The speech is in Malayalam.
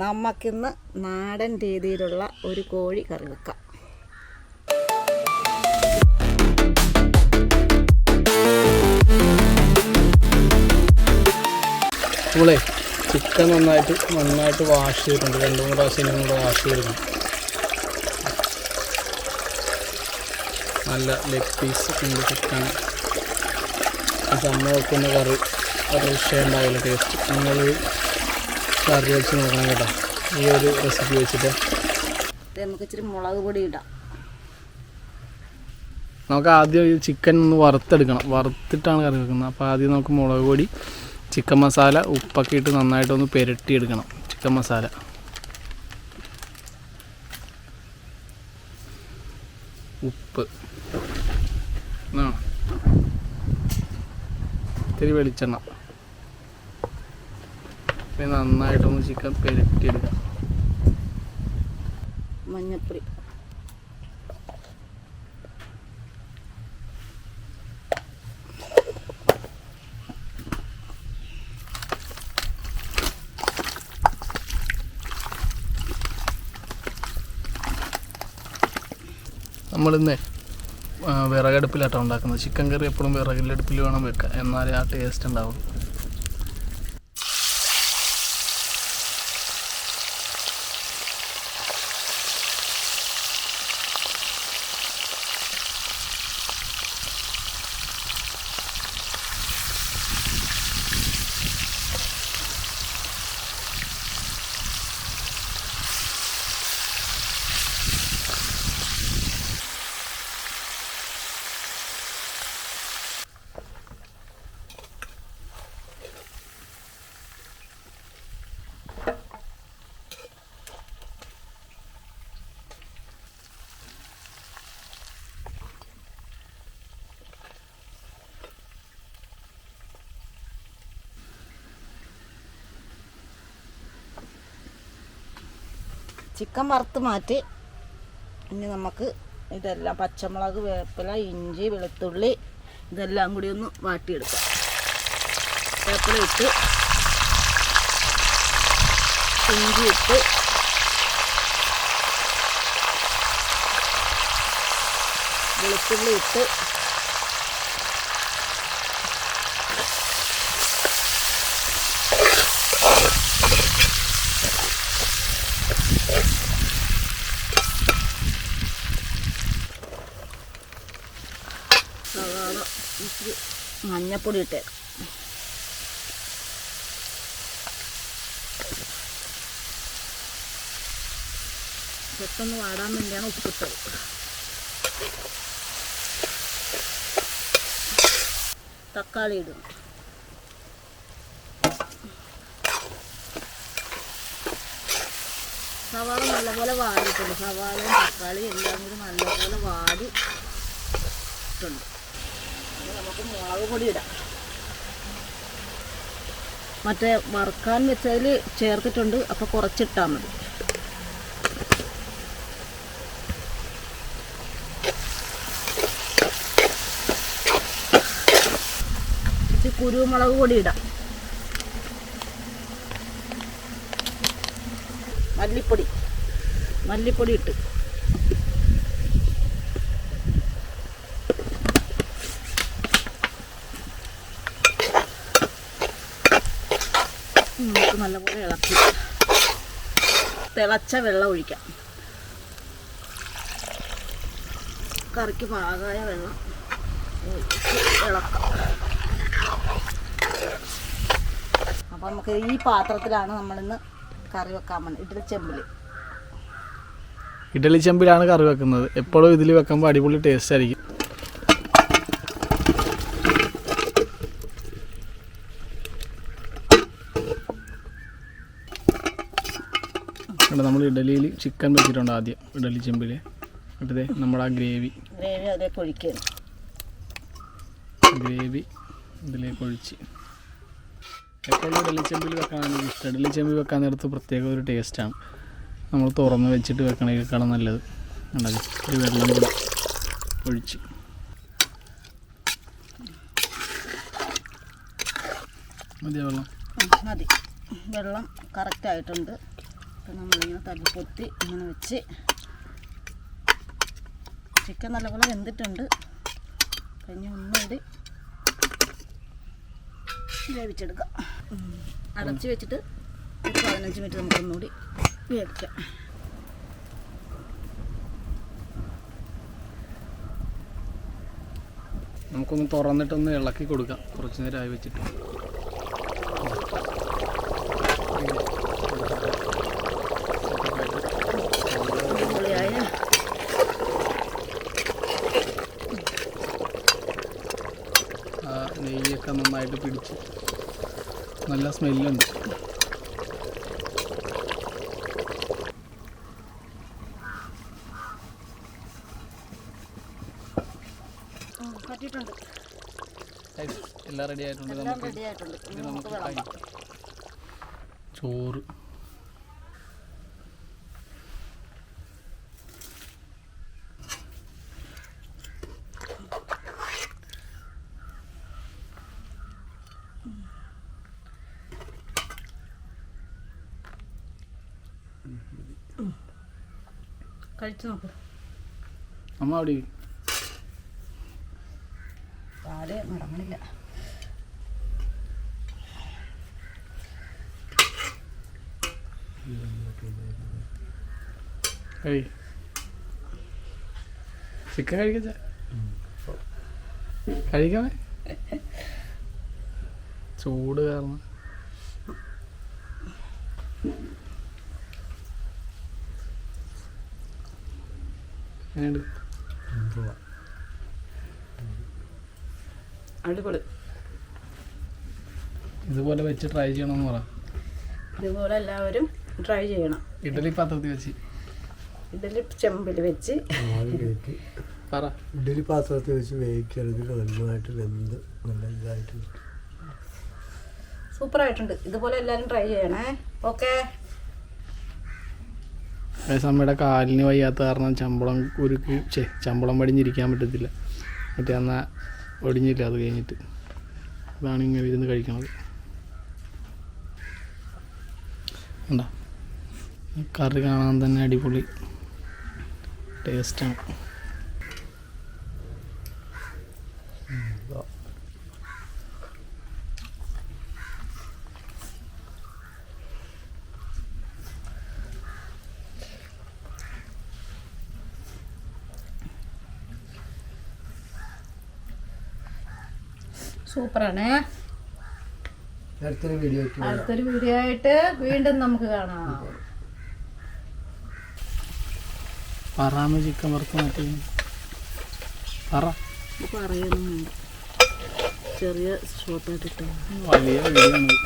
നമുക്കിന്ന് നാടൻ രീതിയിലുള്ള ഒരു കോഴി കറി വെക്കാം. നമ്മളെ ചിക്കൻ നന്നായിട്ട് നന്നായിട്ട് വാഷ് ചെയ്തിട്ടുണ്ട്. രണ്ട് മൂന്ന് പ്രാവശ്യം കൂടെ വാഷ് ചെയ്തിരുന്നു. നല്ല ലെഗ് പീസ് ഉണ്ട് ചിക്കൻ. അമ്മ വെക്കുന്ന കറി ഒരു വിഷയം ഉണ്ടാവില്ല ടേസ്റ്റ് നിങ്ങൾ കറി വെച്ച് നോക്കണം കേട്ടോ. ഈ ഒരു റെസിപ്പി വെച്ചിട്ട്. നമുക്ക് ഇച്ചിരി മുളക് പൊടി ഇടാം. നമുക്ക് ആദ്യം ഈ ചിക്കൻ ഒന്ന് വറുത്തെടുക്കണം. വറുത്തിട്ടാണ് കറി വെക്കുന്നത്. അപ്പോൾ ആദ്യം നമുക്ക് മുളക് പൊടി ചിക്കൻ മസാല ഉപ്പൊക്കെ ഇട്ട് നന്നായിട്ടൊന്ന് പുരട്ടിയെടുക്കണം. ചിക്കൻ മസാല ഉപ്പ്. ഇത്തിരി വെളിച്ചെണ്ണ. പിന്നെ നന്നായിട്ടൊന്ന് ചിക്കൻ പെരട്ടിയെടുക്കാം. മഞ്ഞപ്പൊടി. നമ്മളിന്ന് വിറകടുപ്പിലാട്ടാണ് വിറകടുപ്പിലാട്ടോ ഉണ്ടാക്കുന്നത്. ചിക്കൻ കറി എപ്പോഴും വിറകിലടുപ്പിൽ വേണം വെക്കുക എന്നാലേ ആ ടേസ്റ്റ് ഉണ്ടാവുള്ളൂ. ചിക്കൻ വറുത്ത് മാറ്റി ഇനി നമുക്ക് ഇതെല്ലാം പച്ചമുളക് വേപ്പില ഇഞ്ചി വെളുത്തുള്ളി ഇതെല്ലാം കൂടി ഒന്ന് വാട്ടിയെടുക്കാം. വേപ്പില ഇട്ട് ഇഞ്ചി ഇട്ട് വെളുത്തുള്ളി ഇട്ട് സവാള ഇച്ചിരി മഞ്ഞപ്പൊടി ഇട്ടേക്കാം. പെട്ടെന്ന് വാടാൻ വേണ്ടിയാണ് ഉപ്പിട്ടത്. തക്കാളി ഇടും സവാള നല്ലപോലെ വാടിയിട്ടുണ്ട്. സവാളയും തക്കാളിയും എല്ലാം കൂടി നല്ലപോലെ വാടി ഇട്ടുണ്ട്. മറ്റേ വറുക്കാൻ വെച്ചതിൽ ചേർത്തിട്ടുണ്ട്. അപ്പോൾ കുറച്ചിട്ടാൽ മതി. കുരുമുളക് പൊടി ഇടാം. മല്ലിപ്പൊടി. മല്ലിപ്പൊടി ഇട്ട് നമുക്ക് നല്ലപോലെ ഇളക്കി. തിളച്ച വെള്ളം ഒഴിക്കാം. കറിക്ക് പാകമായ വെള്ളം ഇളക്കാം. അപ്പം നമുക്ക് ഈ പാത്രത്തിലാണ് നമ്മളിന്ന് കറി വെക്കാൻ പോകുന്നത് ഇഡ്ഡലി ചെമ്പിൽ ഇഡലി ചെമ്പിലാണ് കറി വെക്കുന്നത്. എപ്പോഴും ഇതിൽ വെക്കുമ്പോൾ അടിപൊളി ടേസ്റ്റ് ആയിരിക്കും. ഇവിടെ നമ്മൾ ഇഡലിയിൽ ചിക്കൻ വെച്ചിട്ടുണ്ട് ആദ്യം ഇഡലി ചെമ്പിൽ എന്നിട്ട് നമ്മുടെ ആ ഗ്രേവി. ഗ്രേവി അതേ ഒഴിക്കുകയാണ് ഗ്രേവി ഇതിലേക്ക് ഒഴിച്ച്. എപ്പോഴും ഇഡലി ചെമ്പിൽ വെക്കാനാണ് എനിക്ക് ഇഷ്ടം. ഇഡലി ചെമ്പിൽ വെക്കാൻ നേരത്ത് പ്രത്യേക ഒരു ടേസ്റ്റാണ് നമ്മൾ തുറന്ന് വെച്ചിട്ട് വെക്കണേക്കാളും നല്ലത്. ഉണ്ടത് ഒരു വെള്ളം കൂടെ ഒഴിച്ച്. മതിയോ വെള്ളം? മതി. വെള്ളം കറക്റ്റ് ആയിട്ടുണ്ട്. അപ്പം നമ്മളിങ്ങനെ തല്ലിപ്പൊത്തി ഇങ്ങനെ വെച്ച് ചിക്കൻ നല്ലപോലെ വെന്തിട്ടുണ്ട്. കഴിഞ്ഞ് ഒന്നുകൂടി വേവിച്ചെടുക്കാം. അടച്ച് വെച്ചിട്ട് ഒരു പതിനഞ്ച് മിനിറ്റ് നമുക്ക് ഒന്നുകൂടി വേവിക്കാം. നമുക്കൊന്ന് തുറന്നിട്ടൊന്ന് ഇളക്കി കൊടുക്കാം. കുറച്ച് നേരം ആയി വെച്ചിട്ട്. ആ നെയ്യൊക്കെ നന്നായിട്ട് പിടിച്ച് നല്ല സ്മെല്ലുണ്ട്. എല്ലാം റെഡി ആയിട്ടുണ്ട്. നമുക്ക് റെഡി ആയിട്ടുണ്ട് ഇത് ഇനി നമുക്ക് നമുക്ക് വിളമ്പാം കഴിക്കാം ചോറ് കഴിച്ചു നോക്ക്. അമ്മ അവിടെ. പാൽ മടങ്ങണില്ല. കഴി ചിക്കൻ കഴിക്കച്ച കഴിക്കാമേ ചൂട് കാരണം. അടിപൊളി. ഇതുപോലെ വെച്ച് ട്രൈ ചെയ്യണമെന്ന് പറ. ഇതുപോലെ എല്ലാവരും ട്രൈ ചെയ്യണം. ഇഡലി പാത്രത്തിൽ വെച്ച്. ഇഡലി ചെമ്പിൽ വെച്ച്. പറ. ഇഡലി പാത്രത്തിൽ വെച്ച് വേവിക്കരുത്. നന്നായിട്ട് വെന്ത് നല്ല ഇതായിട്ട് സൂപ്പറായിട്ടുണ്ട് ഇതുപോലെ എല്ലാവരും ട്രൈ ചെയ്യണേ. ഓക്കെ അമ്മയുടെ കാലിന് വയ്യാത്ത കാരണം ചമ്പളം ഉരുക്ക് ചേ ചമ്പളം പടിഞ്ഞിരിക്കാൻ പറ്റത്തില്ല. മറ്റേ അന്നാ ഒടിഞ്ഞില്ല അത് കഴിഞ്ഞിട്ട്. അതാണ് ഇങ്ങനെ ഇരുന്ന് കഴിക്കണത്. കറി കാണാൻ തന്നെ അടിപൊളി. ടേസ്റ്റാണ്. സൂപ്പറാണേ. അടുത്തൊരു വീഡിയോ ആയിട്ട് അടുത്തൊരു വീഡിയോ ആയിട്ട് വീണ്ടും നമുക്ക് കാണാം. പറാമ ചിക്കൻ വറുത്ത് മാറ്റി. പറ. പറയുന്നു ചെറിയ ഷോർട്ടായിട്ട് ഇട്ടോ വലിയ വീഡിയോ ആണ്.